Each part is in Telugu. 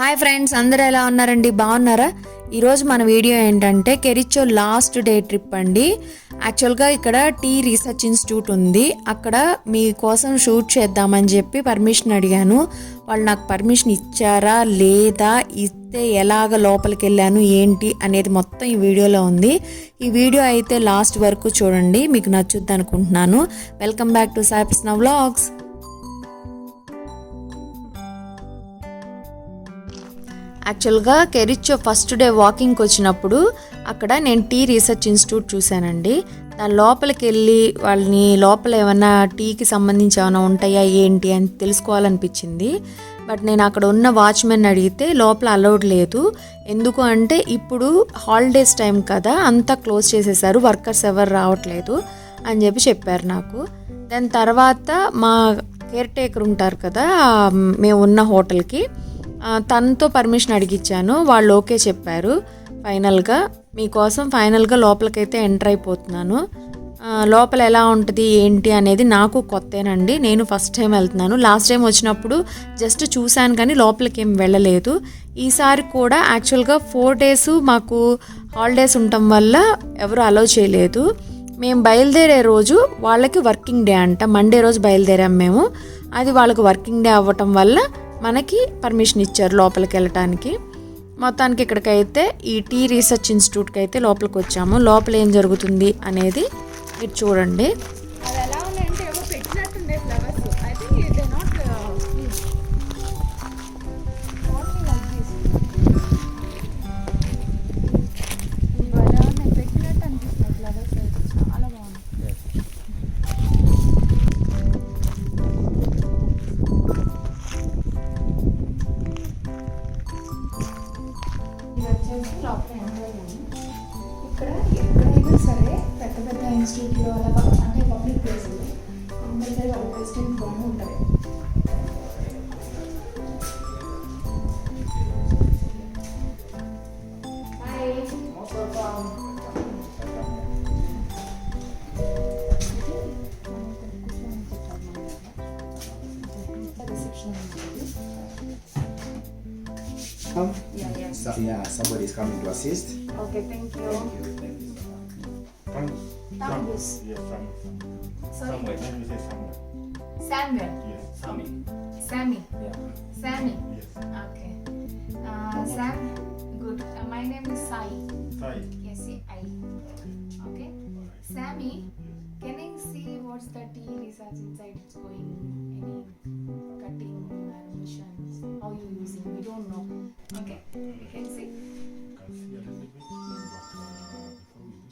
హాయ్ ఫ్రెండ్స్ అందరూ ఎలా ఉన్నారండి? బాగున్నారా? ఈరోజు మన వీడియో ఏంటంటే కెరిచో లాస్ట్ డే ట్రిప్ అండి. యాక్చువల్గా ఇక్కడ టీ రీసెర్చ్ ఇన్స్టిట్యూట్ ఉంది. అక్కడ మీకోసం షూట్ చేద్దామని చెప్పి పర్మిషన్ అడిగాను. వాళ్ళు నాకు పర్మిషన్ ఇచ్చారా? లేదా? ఇస్తే ఎలాగ లోపలికి వెళ్ళాను? ఏంటి? అనేది మొత్తం ఈ వీడియోలో ఉంది. ఈ వీడియో అయితే లాస్ట్ వరకు చూడండి. మీకు నచ్చుద్ది అనుకుంటున్నాను. వెల్కమ్ బ్యాక్ టు సాయిప్స్న వ్లాగ్స్ యాక్చువల్గా కెరిచో ఫస్ట్ డే వాకింగ్కి వచ్చినప్పుడు అక్కడ నేను టీ రీసెర్చ్ ఇన్స్టిట్యూట్ చూశానండి. దాని లోపలికి వెళ్ళి వాళ్ళని లోపల ఏమైనా టీకి సంబంధించి ఏమైనా ఉంటాయా ఏంటి అని తెలుసుకోవాలనిపించింది. బట్ నేను అక్కడ ఉన్న వాచ్మెన్ అడిగితే లోపల అలౌడ్ లేదు. ఎందుకు అంటే ఇప్పుడు హాలిడేస్ టైం కదా అంతా క్లోజ్ చేసేసారు వర్కర్స్ ఎవరు రావట్లేదు అని చెప్పి చెప్పారు నాకు. దాని తర్వాత మా కేర్ టేకర్ ఉంటారు కదా మేము ఉన్న హోటల్కి తనతో పర్మిషన్ అడిగిచ్చాను. వాళ్ళు ఓకే చెప్పారు. ఫైనల్గా మీకోసం ఫైనల్గా లోపలికైతే ఎంటర్ అయిపోతున్నాను. లోపల ఎలా ఉంటుంది ఏంటి అనేది నాకు కొత్తేనండి. నేను ఫస్ట్ టైం వెళ్తున్నాను. లాస్ట్ టైం వచ్చినప్పుడు జస్ట్ చూశాను కానీ లోపలికి ఏం వెళ్ళలేదు. ఈసారి కూడా యాక్చువల్గా ఫోర్ డేస్ మాకు హాలిడేస్ ఉండటం వల్ల ఎవరు అలౌ చేయలేదు. మేము బయలుదేరే రోజు వాళ్ళకి వర్కింగ్ డే అంట. మండే రోజు బయలుదేరాం మేము. అది వాళ్ళకి వర్కింగ్ డే అవ్వటం వల్ల మనకి పర్మిషన్ ఇచ్చారు లోపలికి వెళ్ళటానికి. మొత్తానికి ఇక్కడికైతే ఈ టీ రీసెర్చ్ ఇన్స్టిట్యూట్కి అయితే లోపలికి వచ్చాము. లోపల ఏం జరుగుతుంది అనేది మీరు చూడండి. somebody is coming to assist. Okay, thank you. Thank you. Thank you. Tangus. Yes, Samuel. Sorry. Samuel. you say Samuel. Samuel. Yes. Sammy. Sammy. Yeah. Sammy. Yes. Okay. Uh, Sam. Good. Uh, my name is Sai. Sai. Yes, I. Okay. Sammy. Can I see what's the tea research inside? It's going any cutting, uh, machines, how you using? We don't know okay we can see Can see a little bit, uh, uh, you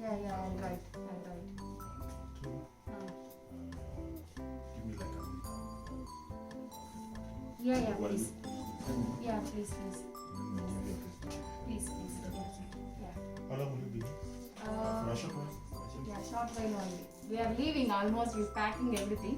yeah yeah uh, Uh, give me week. yeah yeah please yeah please please you please please yeah How long will you be? uh, short Yeah, short only. We are leaving almost, we're packing everything.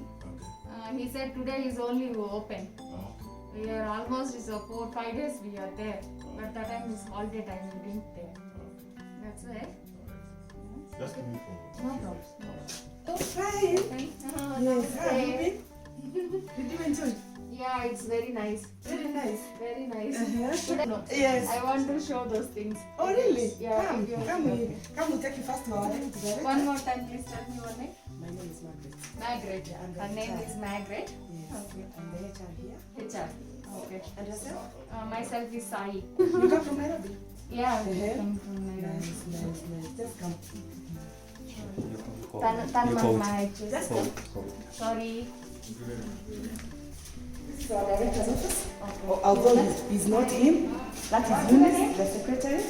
Okay. Uh, he said today is only open. Oh. We are almost, it's a four, five days we are there. But that time is all holiday time, we didn't there. Okay. That's why. Alright. Just give me for No a problem. days. No problem. Oh, hi. Okay. Uh, Yes, how you been? Did you enjoy? Yeah, it's very nice. Very nice. Very nice. Uh-huh. No. Yes. I want to show those things. Oh, really? Yeah. Come, if you- come, we, come, we take you first to our. One more time, please tell me your name. My name is Margaret. Margaret. Yeah, Her name is Margaret. Yes. Okay. I'm the HR here. HR. Okay. And yourself? Uh, myself is Sai. you come from Nairobi? Yeah. Uh-huh. Come from Nairobi. Nice, nice, nice. Just come. Sorry. So, director's office. Okay. Oh, although he's not him, that is Eunice, the secretary.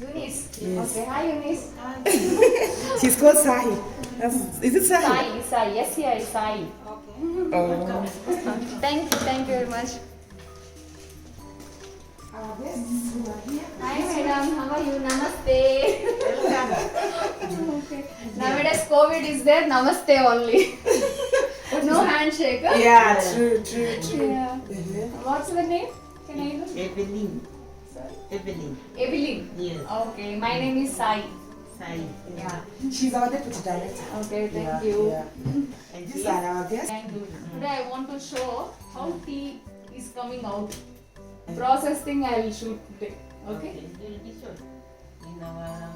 Eunice. Yes. Okay, hi Eunice. Hi. She's called Sai. That's, is it Sai? Sai, Sai. Yes, yeah, it's Sahi. Okay. Oh. thank you, thank you very much. Uh, yes. Hi madam, how are you? Namaste. okay. Nowadays COVID is there, namaste only. no handshake. Yeah, true, true, true. Yeah. What's the name? Can I know? Evelyn. Evelyn. Evelyn? Yes. Okay, my name is Sai. Sai. Yeah. She's our deputy director. Okay, thank yeah, you. Yeah. And these are our guests. Thank you. Mm-hmm. Today I want to show how tea is coming out. Process thing I will shoot today. Okay? okay. In our...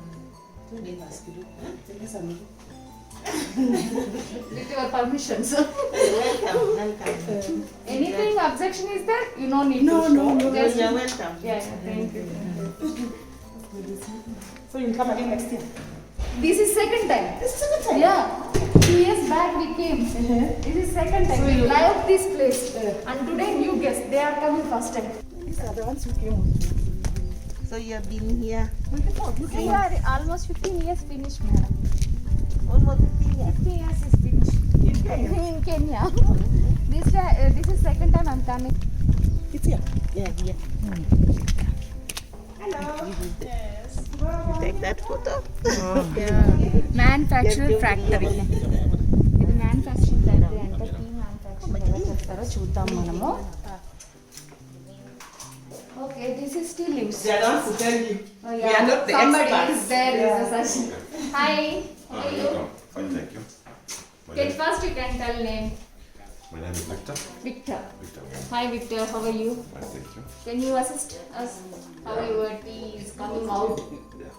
Huh? With your permission, sir. Anything objection is there? You no need No, to show. no, no, Just- You're welcome. Yeah, yeah, thank you. So you'll come again next year. This is second time. This is second time. Yeah. Two years back we came. Uh-huh. This is second time. So we you- like this place. Uh, and today new guests. They are coming first time. These are the ones who came. So you have been here We are almost 15 years finished, madam. almost 15 years. 15 years is finished. In Kenya. this, uh, this is second time I'm coming. It's here. Yeah, yeah. Hello. You take that photo. Manufacturer factory ఇది మ్యానుఫ్యాక్చరింగ్ ఫ్యాక్టరీ అంటే టీ మ్యానుఫ్యాక్చరింగ్ ఎలా చేస్తారో చూద్దాం మనము okay this is still leaves They are the ones who tell you. We are not the Somebody experts. is there is a such. Hi, how are you? Fine, thank you. My Get name, first you can tell name. my name is Victor. Victor. Victor. Hi Victor, how are you? Fine, thank you. Can you assist us? How your tea is coming out? Yeah.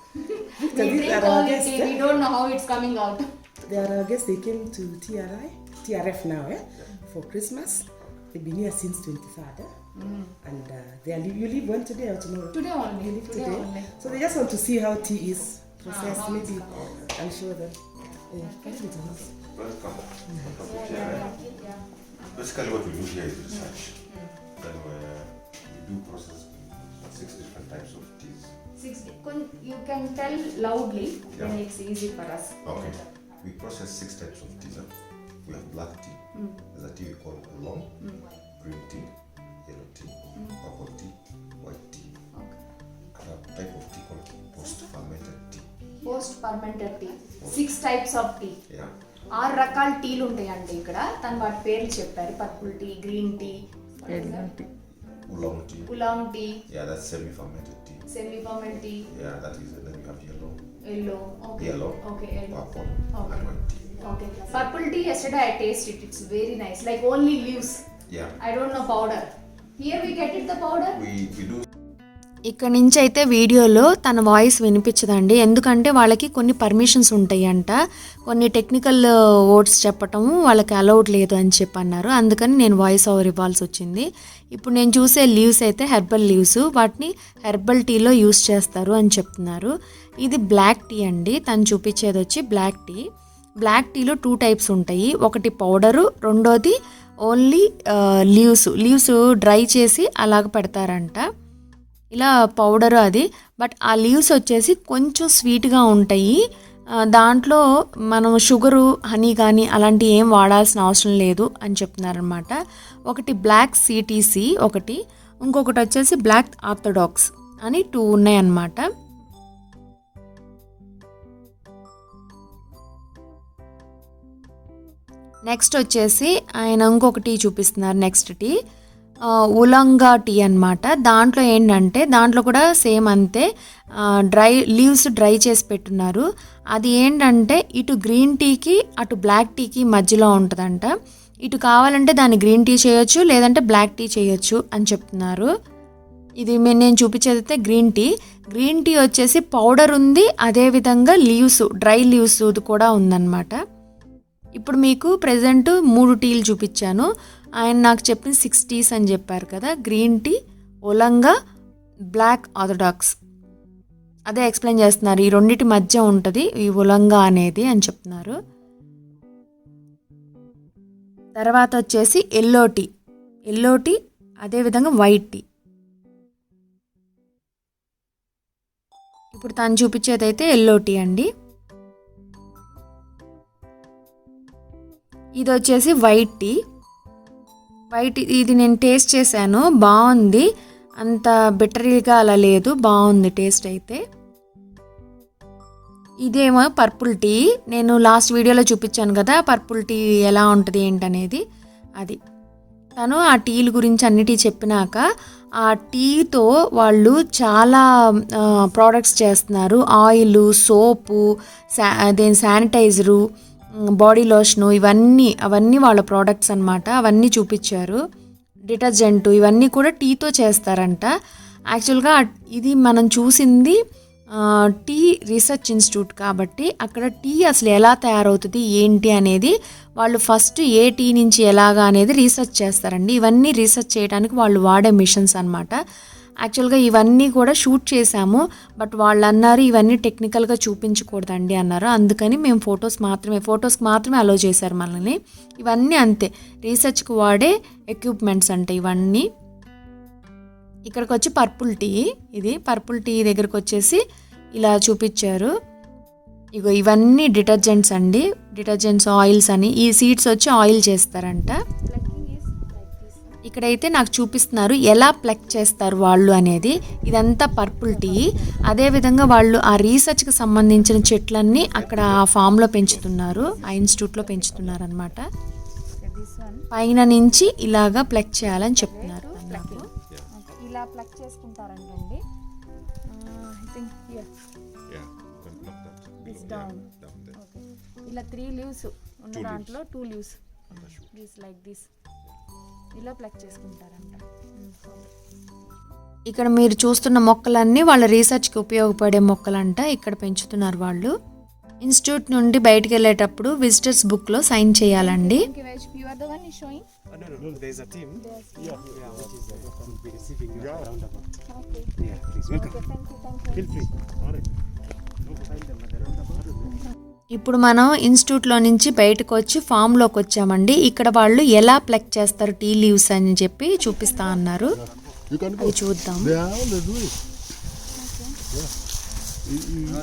We these drink are our only guests, tea, eh? we don't know how it's coming out. They are our guests. They came to TRI, TRF now, eh? For Christmas. They've been here since 23rd, eh? And uh, they are, li- you leave one today or tomorrow? Today only, You leave today today. only. So they just want to see how tea is processed. how it's Maybe I'll show them. Yeah, come to the house. Welcome. Welcome to TRI. Basically, what we do here is research. Then we, we do process six different types of teas. Six, you can tell loudly, then Yeah. it's easy for us. Okay. We process six types of teas. huh? We have black tea. Mm. There's a tea we call oolong, mm. green tea, yellow tea, mm. purple tea, white tea. And a type of tea called post-fermented tea. Post fermented tea six types of tea Yeah. ఆరు రకాల టీలు ఉంటాయండి ఇక్కడ. తను వాటి పేర్లు చెప్పారు. Purple tea green tea Oolong tea. Oolong tea Yeah, that's semi-fermented tea. Semi ferment tea Yeah, that is. And then you have yellow, yellow okay yellow, okay purple, Okay. and white tea. Okay purple tea yesterday I taste it it's very nice like only leaves Yeah. I don't know powder here we get it the powder We, we do ఇక్కడ నుంచి అయితే వీడియోలో తన వాయిస్ వినిపించదండి. ఎందుకంటే వాళ్ళకి కొన్ని పర్మిషన్స్ ఉంటాయి అంట కొన్ని టెక్నికల్ వర్డ్స్ చెప్పటము వాళ్ళకి అలౌడ్ లేదు అని చెప్పి అన్నారు అందుకని నేను వాయిస్ ఓవర్ ఇవ్వాల్సి వచ్చింది. ఇప్పుడు నేను చూసే లీవ్స్ అయితే హెర్బల్ లీవ్స్. వాటిని హెర్బల్ టీలో యూస్ చేస్తారు అని చెప్తున్నారు. ఇది బ్లాక్ టీ అండి. తను చూపించేది వచ్చి బ్లాక్ టీ. బ్లాక్ టీలో టూ టైప్స్ ఉంటాయి. ఒకటి పౌడరు రెండోది ఓన్లీ లీవ్స్. లీవ్స్ డ్రై చేసి అలాగ పెడతారంట. ఇలా పౌడర్ అది. బట్ ఆ లీవ్స్ వచ్చేసి కొంచెం స్వీట్గా ఉంటాయి. దాంట్లో మనం షుగరు హనీ కానీ అలాంటివి ఏం వాడాల్సిన అవసరం లేదు అని చెప్తున్నారనమాట ఒకటి బ్లాక్ సిటీసీ ఒకటి. ఇంకొకటి వచ్చేసి బ్లాక్ ఆర్థడాక్స్ అని టూ ఉన్నాయన్నమాట. నెక్స్ట్ వచ్చేసి ఆయన ఇంకొకటి చూపిస్తున్నారు నెక్స్ట్ టీ. ఉలంగా టీ అన్నమాట. దాంట్లో ఏంటంటే దాంట్లో కూడా సేమ్ అంతే. డ్రై లీవ్స్ డ్రై చేసి పెట్టున్నారు. అది ఏంటంటే ఇటు గ్రీన్ టీకి అటు బ్లాక్ టీకి మధ్యలో ఉంటుందంట. ఇటు కావాలంటే దాన్ని గ్రీన్ టీ చేయొచ్చు లేదంటే బ్లాక్ టీ చేయొచ్చు అని చెప్తున్నారు. ఇది నేను చూపించేది అయితే గ్రీన్ టీ. గ్రీన్ టీ వచ్చేసి పౌడర్ ఉంది అదేవిధంగా లీవ్స్ డ్రై లీవ్స్ కూడా ఉందన్నమాట. ఇప్పుడు మీకు ప్రజెంట్ మూడు టీలు చూపించాను. ఆయన నాకు చెప్పిన సిక్స్ టీస్ అని చెప్పారు కదా గ్రీన్ టీ ఒలంగా బ్లాక్ ఆర్థడాక్స్. అదే ఎక్స్ప్లెయిన్ చేస్తున్నారు ఈ రెండింటి మధ్య ఉంటుంది ఈ ఉలంగా అనేది అని చెప్తున్నారు. తర్వాత వచ్చేసి ఎల్లో టీ. ఎల్లో టీ అదేవిధంగా వైట్ టీ. ఇప్పుడు తను చూపించేది అయితే ఎల్లో టీ అండి. ఇది వచ్చేసి వైట్ టీ. బయట ఇది నేను టేస్ట్ చేశాను బాగుంది. అంత బిటరీగా అలా లేదు బాగుంది టేస్ట్ అయితే. ఇదేమో పర్పుల్ టీ. నేను లాస్ట్ వీడియోలో చూపించాను కదా పర్పుల్ టీ ఎలా ఉంటుంది ఏంటనేది. అది. తను ఆ టీల గురించి అన్నిటి చెప్పినాక ఆ టీతో వాళ్ళు చాలా ప్రోడక్ట్స్ చేస్తున్నారు. ఆయిల్ సోపు శా దేని శానిటైజరు బాడీ లోషను ఇవన్నీ అవన్నీ వాళ్ళ ప్రోడక్ట్స్ అనమాట అవన్నీ చూపించారు. డిటర్జెంట్ ఇవన్నీ కూడా టీతో చేస్తారంట. యాక్చువల్గా ఇది మనం చూసింది టీ రీసెర్చ్ ఇన్స్టిట్యూట్ కాబట్టి అక్కడ టీ అసలు ఎలా తయారవుతుంది ఏంటి అనేది వాళ్ళు ఫస్ట్ ఏ టీ నుంచి ఎలాగా అనేది రీసెర్చ్ చేస్తారండి. ఇవన్నీ రీసెర్చ్ చేయడానికి వాళ్ళు వాడే మిషన్స్ అనమాట యాక్చువల్గా ఇవన్నీ కూడా షూట్ చేశాము బట్ వాళ్ళు అన్నారు ఇవన్నీ టెక్నికల్గా చూపించకూడదండి అన్నారు. అందుకని మేము ఫొటోస్ మాత్రమే ఫొటోస్కి మాత్రమే అలో చేశారు మనల్ని. ఇవన్నీ అంతే. రీసెర్చ్కి వాడే ఎక్విప్మెంట్స్ అంటే ఇవన్నీ. ఇక్కడికి వచ్చి పర్పుల్ టీ ఇది పర్పుల్ టీ దగ్గరకు వచ్చేసి ఇలా చూపించారు. ఇగో ఇవన్నీ డిటర్జెంట్స్ అండి. డిటర్జెంట్స్ ఆయిల్స్ అని ఈ సీడ్స్ వచ్చి ఆయిల్ చేస్తారంట. ఇక్కడైతే నాకు చూపిస్తున్నారు ఎలా ప్లక్ చేస్తారు వాళ్ళు అనేది. ఇదంతా పర్పుల్ టీ అదేవిధంగా వాళ్ళు ఆ రీసెర్చ్కి సంబంధించిన చెట్లన్నీ అక్కడ ఆ ఫామ్లో పెంచుతున్నారు. ఆ ఇన్స్టిట్యూట్లో పెంచుతున్నారు అనమాట. పైన నుంచి ఇలాగా ప్లక్ చేయాలని చెప్తున్నారు ఇలా చేసుకుంటారంటండి. Down. There. ఓకే ఇలా త్రీ లీవ్స్ ఉన్న. దాంట్లో two leaves. This like this ఇలా ప్లగ్ చేసుకుంటారంట. ఇక్కడ మీరు చూస్తున్న మొక్కలన్నీ వాళ్ళ రీసెర్చ్కి ఉపయోగపడే మొక్కలంట. ఇక్కడ పెంచుతున్నారు వాళ్ళు. ఇన్స్టిట్యూట్ నుండి బయటికి వెళ్ళేటప్పుడు విజిటర్స్ బుక్లో సైన్ చేయాలండి. ఇప్పుడు మనం ఇన్స్టిట్యూట్లో నుంచి బయటకు వచ్చి ఫామ్లోకి వచ్చామండి ఇక్కడ వాళ్ళు ఎలా ప్లక్ చేస్తారు టీ లీవ్స్ అని చెప్పి చూపిస్తా అన్నారు. అది చూద్దాం They are all do it. No,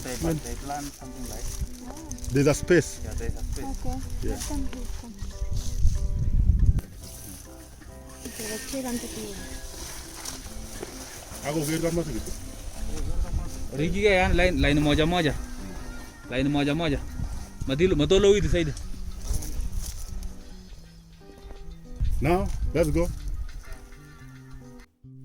Madilo matolo itu saja. Now let's go.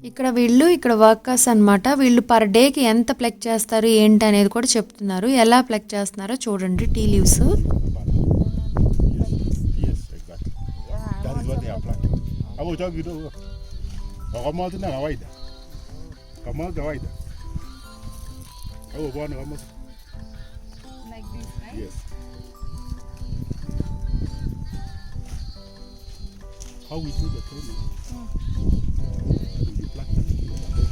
ఇక్కడ వీళ్ళు ఇక్కడ వర్కర్స్ అన్నమాట. వీళ్ళు పర్ డేకి ఎంత ప్లక్ చేస్తారు ఏంటి అనేది కూడా చెప్తున్నారు. ఎలా ప్లక్ చేస్తున్నారో చూడండి tea leaves Yes, exactly. How we do the training? Uh, you plant them a day.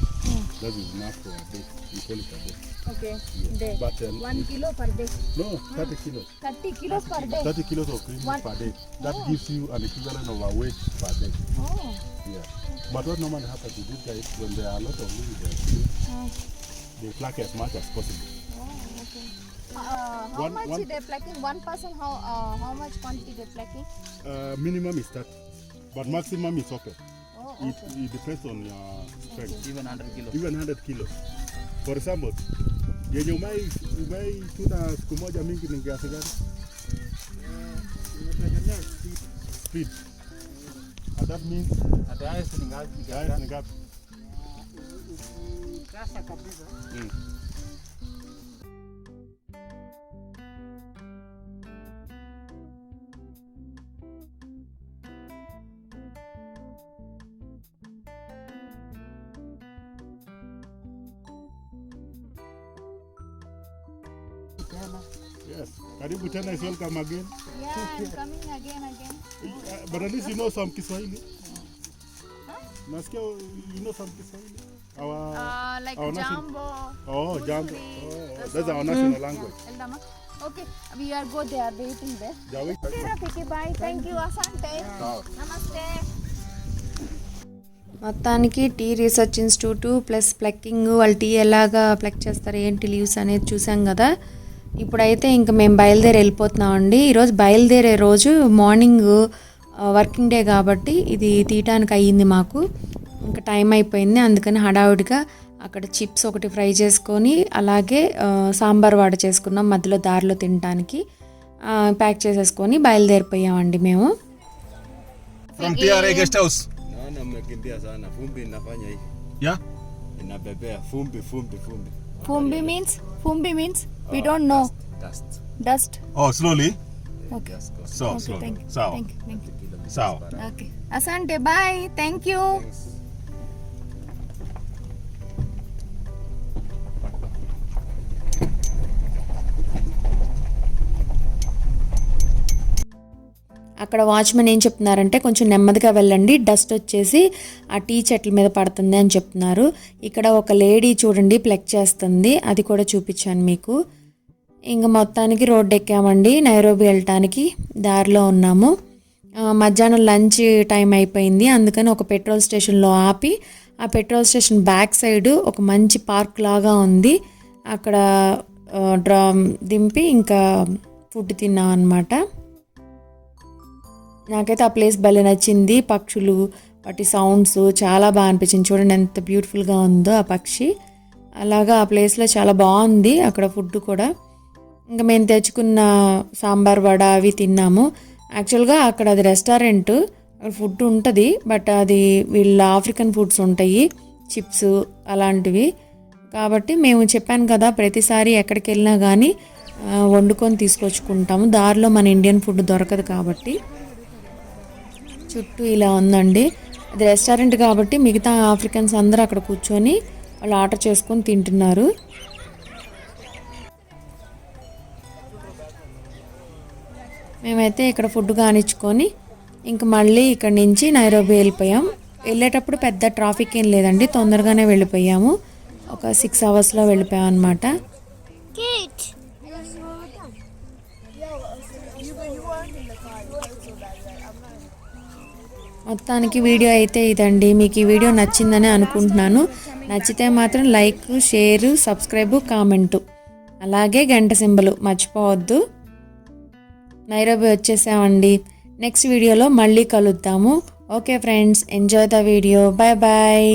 That is enough for a day. We call it a day. Okay. Yes. Day. But um, One kilo per day. no, 30 kilos. 30 kilos per day. 30 kilos of cream One- per day. That gives you an equivalent of a weight per day. Oh. Yeah. But what normally happens to these guys when there are a lot of leaves their Oh. they pluck as much as possible. Oh, okay. Uh, how One- much one- they plucking? One person, how uh, how much quantity they plucking? Uh, minimum is 30, but maximum is okay. Oh, It, okay. it it depends on your strength. Even 100 kilos. Even 100 kilos. For example, yenye umai umai tuna siku moja mingi ni kiasi gani? Speed. And that means at the highest ni ngapi? Highest ni ngapi? Mm. Karibu tena is welcome again. Yeah, I'm coming again, again. Uh, But at least you know some Kiswahili. Nasikia you know some Kiswahili. Our Uh, like our nation- Jambo. Oh, Jambo. Usuri, Oh, that's that's all. our national language. Eldama. Okay, we are go there waiting there. Jawi. Okay, Rafiki, bye. Thank you, Asante. Namaste. మొత్తానికి tea research institute plus plucking వాళ్ళు టీ ఎలాగా ప్లక్ చేస్తారు ఏంటి లీవ్స్ అనేది చూసాం కదా ఇప్పుడైతే ఇంకా మేము బయలుదేరి వెళ్ళిపోతున్నామండి ఈరోజు బయలుదేరే రోజు మార్నింగ్ వర్కింగ్ డే కాబట్టి ఇది తీయటానికి అయ్యింది మాకు ఇంకా టైం అయిపోయింది అందుకని హడావుడిగా అక్కడ చిప్స్ ఒకటి ఫ్రై చేసుకొని అలాగే సాంబార్ వాడ చేసుకున్నాం మధ్యలో దారిలో తినడానికి ప్యాక్ చేసేసుకొని బయలుదేరిపోయామండి మేము from TRA guest house. Naona mmekimbia sana. Vumbi inafanya hivi. Yeah? Inabebea vumbi vumbi vumbi. Fumbi means Fumbi means we uh, don't know. Dust. Dust. Oh, slowly. Okay. So, Okay, slowly. thank you. Sawa. Thank you. Thank you. Sawa. Okay. Asante, bye. Thank you. అక్కడ వాచ్మెన్ ఏం చెప్తున్నారంటే కొంచెం నెమ్మదిగా వెళ్ళండి డస్ట్ వచ్చేసి ఆ టీ చెట్ల మీద పడుతుంది అని చెప్తున్నారు. ఇక్కడ ఒక లేడీ చూడండి ప్లెక్ చేస్తుంది. అది కూడా చూపించాను మీకు. ఇంకా మొత్తానికి రోడ్డు ఎక్కామండి. నైరోబి వెళ్ళటానికి దారిలో ఉన్నాము. మధ్యాహ్నం లంచ్ టైం అయిపోయింది. అందుకని ఒక పెట్రోల్ స్టేషన్లో ఆపి ఆ పెట్రోల్ స్టేషన్ బ్యాక్ సైడ్ ఒక మంచి పార్క్ లాగా ఉంది. అక్కడ డ్రా దింపి ఇంకా ఫుడ్ తిన్నాం అనమాట నాకైతే ఆ ప్లేస్ భలే నచ్చింది. పక్షులు వాటి సౌండ్స్ చాలా బాగా అనిపించింది. చూడండి ఎంత బ్యూటిఫుల్గా ఉందో ఆ పక్షి. అలాగా ఆ ప్లేస్లో చాలా బాగుంది అక్కడ ఫుడ్ కూడా. ఇంకా మేము తెచ్చుకున్న సాంబార్ వడ అవి తిన్నాము. యాక్చువల్గా అక్కడ అది రెస్టారెంట్ అక్కడ ఫుడ్ ఉంటుంది. బట్ అది వీళ్ళ ఆఫ్రికన్ ఫుడ్స్ ఉంటాయి. చిప్స్ అలాంటివి. కాబట్టి మేము చెప్పాను కదా ప్రతిసారి ఎక్కడికి వెళ్ళినా కానీ వండుకొని తీసుకొచ్చుకుంటాము. దారిలో మన ఇండియన్ ఫుడ్ దొరకదు కాబట్టి. చుట్టూ ఇలా ఉందండి. అది రెస్టారెంట్ కాబట్టి మిగతా ఆఫ్రికన్స్ అందరూ అక్కడ కూర్చొని వాళ్ళు ఆర్డర్ చేసుకొని తింటున్నారు. మేమైతే ఇక్కడ ఫుడ్ కానిచ్చుకొని ఇంక మళ్ళీ ఇక్కడ నుంచి నైరోబి వెళ్ళిపోయాం. వెళ్ళేటప్పుడు పెద్ద ట్రాఫిక్ ఏం లేదండి. తొందరగానే వెళ్ళిపోయాము. ఒక సిక్స్ అవర్స్లో వెళ్ళిపోయాం అనమాట మొత్తానికి వీడియో అయితే ఇదండి. మీకు ఈ వీడియో నచ్చిందని అనుకుంటున్నాను. నచ్చితే మాత్రం లైక్ షేర్ సబ్స్క్రైబ్ కామెంటు. అలాగే గంట సింబలు మర్చిపోవద్దు. నైరోబి వచ్చేసామండి. నెక్స్ట్ వీడియోలో మళ్ళీ కలుద్దాము. Okay friends enjoy the video. Bye bye.